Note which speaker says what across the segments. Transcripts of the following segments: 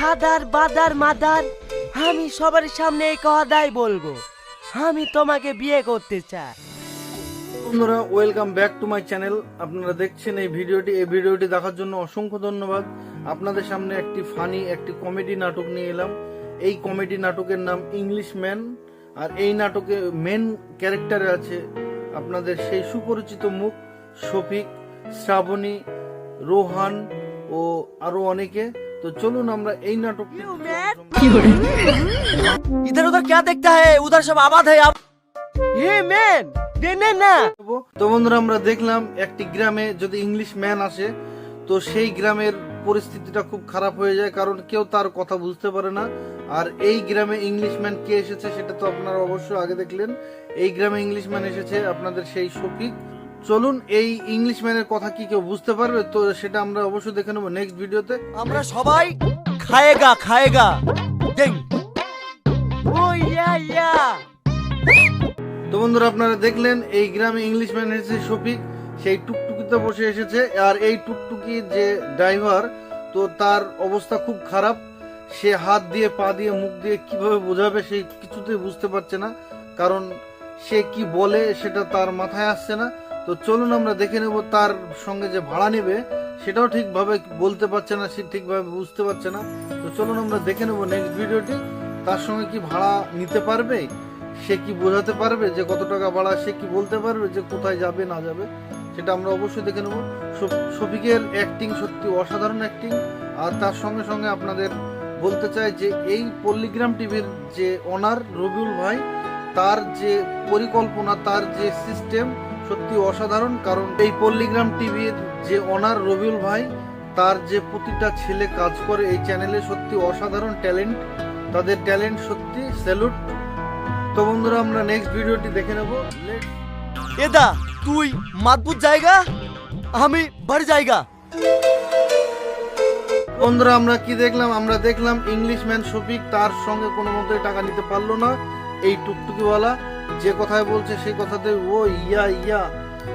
Speaker 1: হাদার, বাদার, mother, আমি সবার সামনে এই কথাই বলব। আমি তোমাকে বিয়ে করতে চাই।
Speaker 2: বন্ধুরা welcome back to my channel আপনারা দেখছেন এই ভিডিওটি। এই ভিডিওটি দেখার জন্য অসংখ্য ধন্যবাদ। আপনাদের সামনে একটি ফানি একটি কমেডি নাটক নিয়ে এলাম। এই কমেডি নাটকের নাম ইংলিশ ম্যান আর এই নাটকে মেন ক্যারেক্টারে আছে আপনাদের সেই সুপরিচিত মুখ, শফিক, শ্রাবণী, রোহান ও আরও অনেকে। তো চলুন আমরা এই নাটকটি
Speaker 1: इधर उधर क्या देखता है उधर सब आबाद है आप ये मैन देने ना
Speaker 2: করব। তো বন্ধুরা আমরা দেখলাম একটি গ্রামে যদি ইংলিশ ম্যান আসে তো সেই গ্রামের পরিস্থিতিটা খুব খারাপ হয়ে যায় কারণ কেউ তার কথা বুঝতে পারে না আর এই গ্রামে ইংলিশ ম্যান কে এসেছে সেটা তো আপনারা অবশ্যই আগে দেখলেন এই গ্রামে ইংলিশ ম্যান এসেছে আপনাদের সেই শফিক চলুন এই ইংলিশ ম্যানের কথা কি কেউ বুঝতে পারবে? তো সেটা আমরা অবশ্যই দেখে নেব নেক্সট ভিডিওতে
Speaker 1: আমরা সবাই খায়েগা খায়েগা। দেখ ও ইয়া ইয়া।
Speaker 2: তো বন্ধুরা আপনারা দেখলেন এই গ্রামে ইংলিশ ম্যান এসেছে শফিক। সেই টুকটুকিতে বসে এসেছে। আর এই টুকটুকি যে ড্রাইভার তো তার অবস্থা খুব খারাপ। সে হাত দিয়ে পা দিয়ে মুখ দিয়ে কীভাবে বোঝাবে সে কিছুতেই বুঝতে পারছে না। কারণ সে কি বলে সেটা তার মাথায় আসছে না। তো চলুন আমরা দেখে নেব তার সঙ্গে যে ভাড়া নেবে, সেটাও ঠিকভাবে বলতে পারছে না, সে ঠিকভাবে বুঝতে পারছে না। তো চলুন আমরা দেখে নেব নেক্সট ভিডিওটি তার সঙ্গে কি ভাড়া নিতে পারবে? সে কি বোঝাতে পারবে যে কত টাকা ভাড়া, সে কি বলতে পারবে যে কোথায় যাবে, না যাবে? সেটা আমরা অবশ্যই দেখে নেব। শফ- শফিকের অ্যাক্টিং সত্যি অসাধারণ অ্যাক্টিং আর তার সঙ্গে সঙ্গে আপনাদের বলতে চাই যে এই পল্লিগ্রাম টিভির যে অনার রবিউল ভাই, তার যে পরিকল্পনা, তার যে সিস্টেম সত্যি অসাধারণ, কারণ এই পল্লিগ্রাম টিভির যে অনার রবিউল ভাই, তার যে প্রতিটা ছেলে কাজ করে এই চ্যানেলে সত্যি অসাধারণ ট্যালেন্ট। তাদের ট্যালেন্ট সত্যি, স্যালুট। তো বন্ধুরা, আমরা নেক্সট ভিডিওটি দেখে নেব।
Speaker 1: এদা, তুই মাতবুত জায়গা? আমি বাড়ি জায়গা।
Speaker 2: বন্ধুরা, আমরা কি দেখলাম? আমরা দেখলাম ইংলিশ ম্যান শফিক তার সঙ্গে কোনো মতেই টাকা নিতে পারল না। এই টুকটুকিওয়ালা যে কথায় বলছে সেই কথাতে, ও ইয়া ইয়া।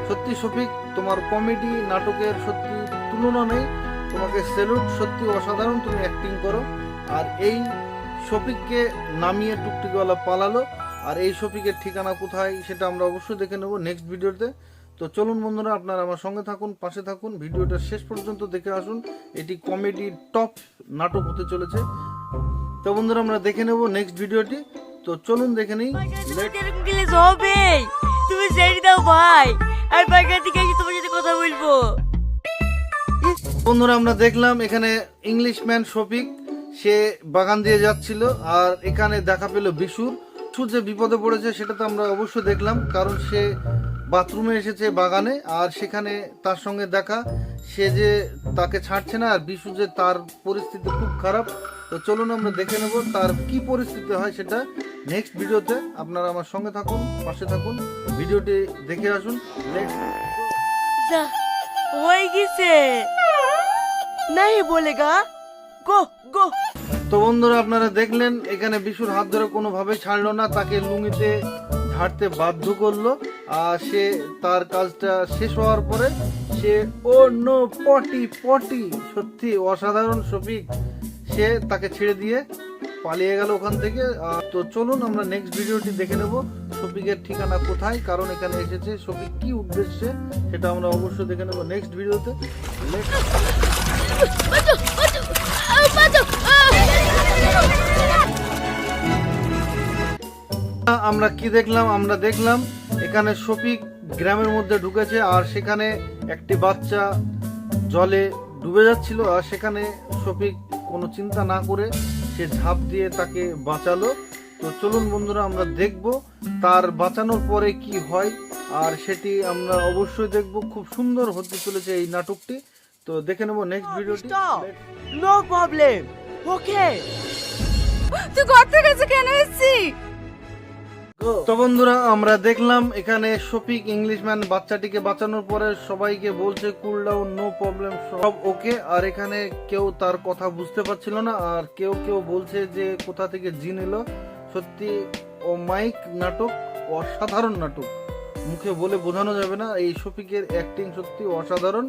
Speaker 2: সত্যি শফিক, তোমার কমেডি নাটকের সত্যি তুলনা নেই। তোমাকে সেলুট সত্যি অসাধারণ, তুমি অ্যাক্টিং করো। আর এই শফিককে নামিয়ে টুকটুকিওয়ালা পালালো। আর এই শফিকের ঠিকানা কোথায়, সেটা আমরা অবশ্যই দেখে নেব নেক্সট ভিডিওতে। তো চলুন বন্ধুরা, আপনারা আমার সঙ্গে থাকুন, পাশে থাকুন। ভিডিওটা শেষ পর্যন্ত দেখে আসুন। এটি কমেডি টপ নাটক হতে চলেছে। তো বন্ধুরা, আমরা দেখে নেব নেক্সট ভিডিওটি। তো চলুন দেখে নিই।
Speaker 3: এরকম গেলে হবে? তুমি ছেড়ে দাও ভাই। আর বাগা থেকে এসে তোমার সাথে কথা বলব।
Speaker 2: বন্ধুরা আমরা দেখলাম এখানে ইংলিশ ম্যান শফিক সে বাগান দিয়ে যাচ্ছিল আর এখানে দেখা পেল বিশুর। বিশু যে বিপদে পড়েছে সেটা তো আমরা অবশ্যই দেখলাম কারণ সে বাথরুমে এসেছে বাগানে আর সেখানে তার সঙ্গে দেখা। সে যে তাকে ছাড়ছে না আর বিশু যে তার পরিস্থিতি খুব খারাপ। তো চলুন আমরা দেখে নেব তার কি পরিস্থিতি হয় সেটা। নেক্সট ভিডিওতে আপনারা আমার সঙ্গে থাকুন পাশে থাকুন। ভিডিওটি দেখে আসুন।
Speaker 3: হয়ে
Speaker 1: নাই
Speaker 2: তো বন্ধুরা আপনারা দেখলেন এখানে বিশুর হাত ধরে কোনোভাবে ছাড়লো না তাকে লুঙিতে ঝাড়তে বাধ্য করল, আর সে তার কাজটা শেষ হওয়ার পরে সে নো, পটি পটি। সত্যি অসাধারণ শফিক। সে তাকে ছেড়ে দিয়ে পালিয়ে গেল ওখান থেকে। তো চলুন, আমরা নেক্সট ভিডিওটি দেখে নেব শফিকের ঠিকানা কোথায়, কারণ এখানে এসেছে শফিক কি উদ্দেশ্যে, সেটা আমরা অবশ্যই দেখে নেব নেক্সট ভিডিওতে আমরা কি দেখলাম? আমরা দেখলাম এখানে শফিক গ্রামের মধ্যে ঢুকেছে আর সেখানে একটি বাচ্চা জলে ডুবে যাচ্ছিল আর সেখানে শফিক কোনো চিন্তা না করে সে ঝাঁপ দিয়ে তাকে বাঁচালো। তো চলুন বন্ধুরা আমরা দেখব তার বাঁচানোর পরে কি হয় আর সেটি আমরা অবশ্যই দেখব। খুব সুন্দর হতে চলেছে এই নাটকটি। তো দেখে নেব নেক্সট ভিডিওটি
Speaker 1: নো প্রবলেম ওকে
Speaker 3: তুই ঘর থেকে কেন এসেছিস?
Speaker 2: তো বন্ধুরা আমরা দেখলাম এখানে শফিক ইংলিশম্যান বাচ্চাটিকে বাঁচানোর পরে সবাইকে বলছে কুল ডাউন নো প্রবলেম সব ওকে। আর এখানে কেউ তার কথা বুঝতে পারছিল না। আর কেউ কেউ বলছে যে কোথা থেকে জিন এলো? সত্যি ও মাইক নাটক অসাধারণ নাটক। মুখে বলে বোঝানো যাবে না এই শফিকের অ্যাক্টিং সত্যি অসাধারণ।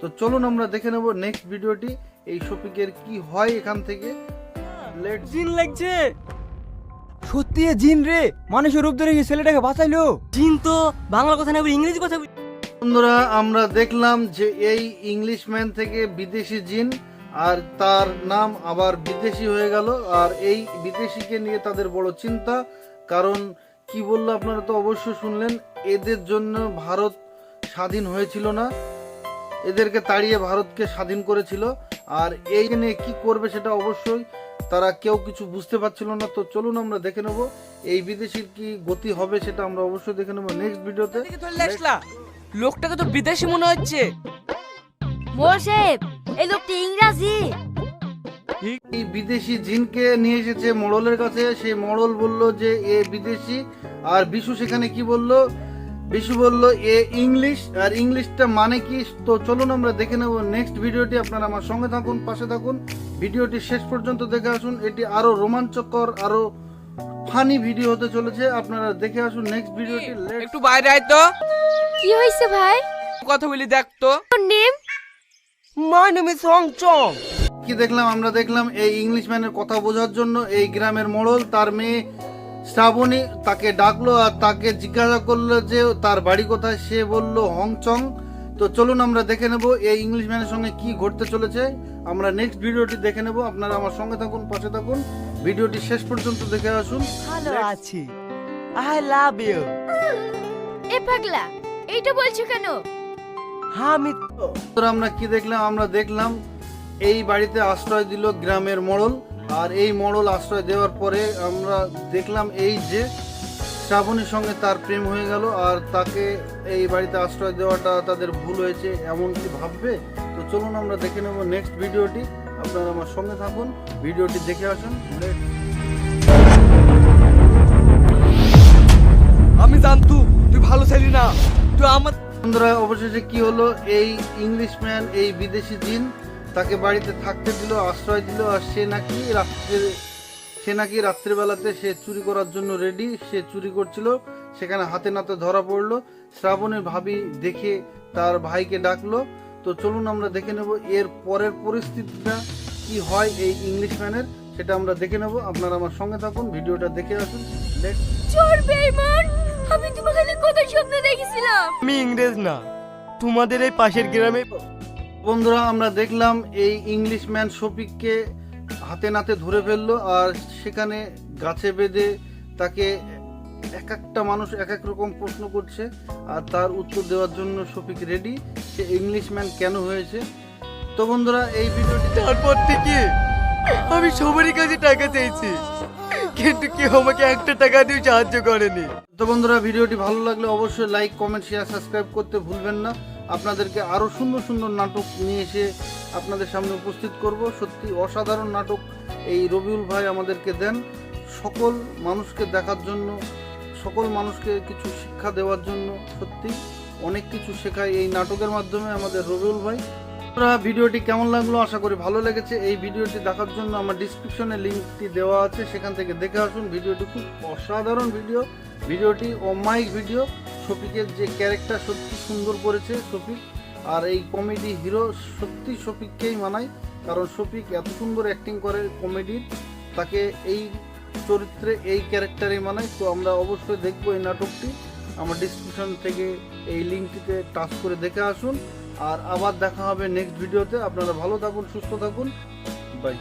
Speaker 2: তো চলুন আমরা দেখে নেব নেক্সট ভিডিওটি এই শফিকের কি হয় এখান থেকে। লেট
Speaker 4: জিন লাগছে। সত্যি এ জিন রে? মানুষের রূপ ধরে গিয়ে ছেলেটাকে বাঁচাইলো?
Speaker 3: জিন তো বাংলা কথা না বলে ইংরেজি কথা বল-
Speaker 2: বন্ধুরা আমরা দেখলাম যে এই ইংলিশম্যান থেকে বিদেশি জিন আর তার নাম আবার বিদেশি হয়ে গেল। আর এই বিদেশিকে নিয়ে তাদের বড় চিন্তা কারণ কি বলল আপনারা তো অবশ্যই শুনলেন এদের জন্য ভারত স্বাধীন হয়েছিল না। এদেরকে তাড়িয়ে ভারতকে স্বাধীন করেছিল। আর এই নিয়ে কি করবে সেটা অবশ্যই তারা কেউ কিছু বুঝতে পারছিল না তো চলুন আমরা দেখে নেব। এই বিদেশির কি গতি হবে সেটা আমরা অবশ্যই দেখে নেব নেক্সট ভিডিওতে।
Speaker 4: লোকটাকে তো বিদেশি মনে হচ্ছে।
Speaker 3: মোশেফ এই লোকটি ইংরাজি।
Speaker 2: এই বিদেশি জিনকে নিয়ে এসেছে মড়লের কাছে। সেই মড়ল বলল যে এ বিদেশি। আর বিশু সেখানে কি বলল? বিশু বলল এ ইংলিশ আর ইংলিশটা মানে কি? তো চলুন আমরা দেখে নেব। নেক্সট ভিডিওটি আপনারা আমার সঙ্গে থাকুন পাশে থাকুন। ভিডিওটি শেষ পর্যন্ত দেখে আসুন। এটি আরও রোমাঞ্চকর আরও ফানি ভিডিও হতে চলেছে। আপনারা দেখে আসুন নেক্সট ভিডিওটি।
Speaker 4: একটু বাইরে আয় তো।
Speaker 5: কি হয়েছে ভাই?
Speaker 4: কথা বলি দেখ তো।
Speaker 5: তোর name?
Speaker 1: My name is Hong চং
Speaker 2: কি দেখলাম? আমরা দেখলাম এই ইংলিশম্যানের কথা বোঝার জন্য এই গ্রামের মোড়ল তার মেয়ে শ্রাবণী তাকে ডাকলো আর তাকে জিজ্ঞাসা করল যে তার বাড়ি কোথায়? সে বলল হংচং। তো চলুন আমরা দেখে নেব এই ইংলিশ ম্যানের সঙ্গে কি ঘটতে চলেছে। আমরা নেক্সট ভিডিওটি দেখে নেব। আপনারা আমার সঙ্গে থাকুন পাশে থাকুন। ভিডিওটি শেষ পর্যন্ত দেখে আসুন।
Speaker 1: ভালো আছি। আই লাভ ইউ
Speaker 5: এ পাগলা এইটা বলছো কেন?
Speaker 1: হ্যাঁ আমি
Speaker 2: তো আমরা কি দেখলাম? আমরা দেখলাম এই বাড়িতে আশ্রয় দিল গ্রামের মোড়ল। আর এই মোড়ল আশ্রয় দেওয়ার পরে আমরা দেখলাম এই যে শ্রাবণীর সঙ্গে তার প্রেম হয়ে গেল আর তাকে এই বাড়িতে আশ্রয় দেওয়াটা তাদের ভুল হয়েছে এমন কি ভাববে। তো চলুন আমরা দেখে নেব নেক্সট ভিডিওটি। আপনারা আমার সঙ্গে থাকুন ভিডিওটি দেখে আসুন।
Speaker 4: আমি জানতু তুই ভালো ছেলি না। তুই আমার
Speaker 2: বন্ধুরা অবশেষে কি হলো? এই ইংলিশম্যান এই বিদেশি জিন তাকে বাড়িতে থাকতে দিল আশ্রয় দিল আর সে নাকি রাত্রে সে নাকি রাত্রিবেলাতে সে চুরি করার জন্য রেডি সে চুরি করছিল সেখানে হাতে নাতে ধরা পড়ল। শ্রাবণের ভাবি দেখে তার ভাইকে ডাকলো তো চলুন আমরা দেখে নেব এর পরের পরিস্থিতিটা কি হয় এই ইংলিশম্যানের সেটা আমরা দেখে নেব। আপনারা আমার সঙ্গে থাকুন ভিডিওটা দেখে আসুন।
Speaker 5: চোর বেইমান! আমি তোমাকে কত স্বপ্ন দেখেছিলাম।
Speaker 1: আমি ইংরেজ না তোমাদের এই পাশের গ্রামে
Speaker 2: বন্ধুরা, আমরা দেখলাম এই ইংলিশম্যান শফিককে হাতে নাতে ধরে ফেলল আর সেখানে গাছে বেঁধে তাকে এক একটা মানুষ এক এক রকম প্রশ্ন করছে আর তার উত্তর দেওয়ার জন্য শফিক রেডি সে ইংলিশম্যান কেন হয়েছে? তো বন্ধুরা, এই ভিডিওটি
Speaker 1: তারপর থেকে আমি সবারই কাছে টাকা চেয়েছি, কিন্তু কেউ আমাকে একটা টাকা দিয়ে সাহায্য করেনি।
Speaker 2: তো বন্ধুরা, ভিডিওটি ভালো লাগলে অবশ্যই লাইক কমেন্ট শেয়ার সাবস্ক্রাইব করতে ভুলবেন না। আপনাদেরকে আরও সুন্দর সুন্দর নাটক নিয়ে এসে আপনাদের সামনে উপস্থিত করব। সত্যি অসাধারণ নাটক এই রবিউল ভাই আমাদেরকে দেন। সকল মানুষকে দেখার জন্য সকল মানুষকে কিছু শিক্ষা দেওয়ার জন্য সত্যি অনেক কিছু শেখায় এই নাটকের মাধ্যমে আমাদের রবিউল ভাই। বন্ধুরা, ভিডিওটি কেমন লাগল? আশা করি ভালো লেগেছে। এই ভিডিওটি দেখার জন্য আমার ডিসক্রিপশনে লিঙ্কটি দেওয়া আছে। সেখান থেকে দেখে আসুন। ভিডিওটি খুব অসাধারণ ভিডিও। ভিডিওটি অমাইক ভিডিও। শফিকের যে ক্যারেক্টার সত্যি সুন্দর করেছে শফিক, আর এই কমেডি হিরো সত্যি শফিককেই মানায়, কারণ শফিক এত সুন্দর অ্যাক্টিং করে কমেডির তাকে এই চরিত্রে এই ক্যারেক্টারে মানায়। তো আমরা অবশ্যই দেখব এই নাটকটি। আমার ডিসক্রিপশন থেকে এই লিঙ্কটিতে টাচ করে দেখে আসুন। আর আবার দেখা হবে নেক্সট ভিডিওতে আপনারা ভালো থাকুন, সুস্থ থাকুন। বাই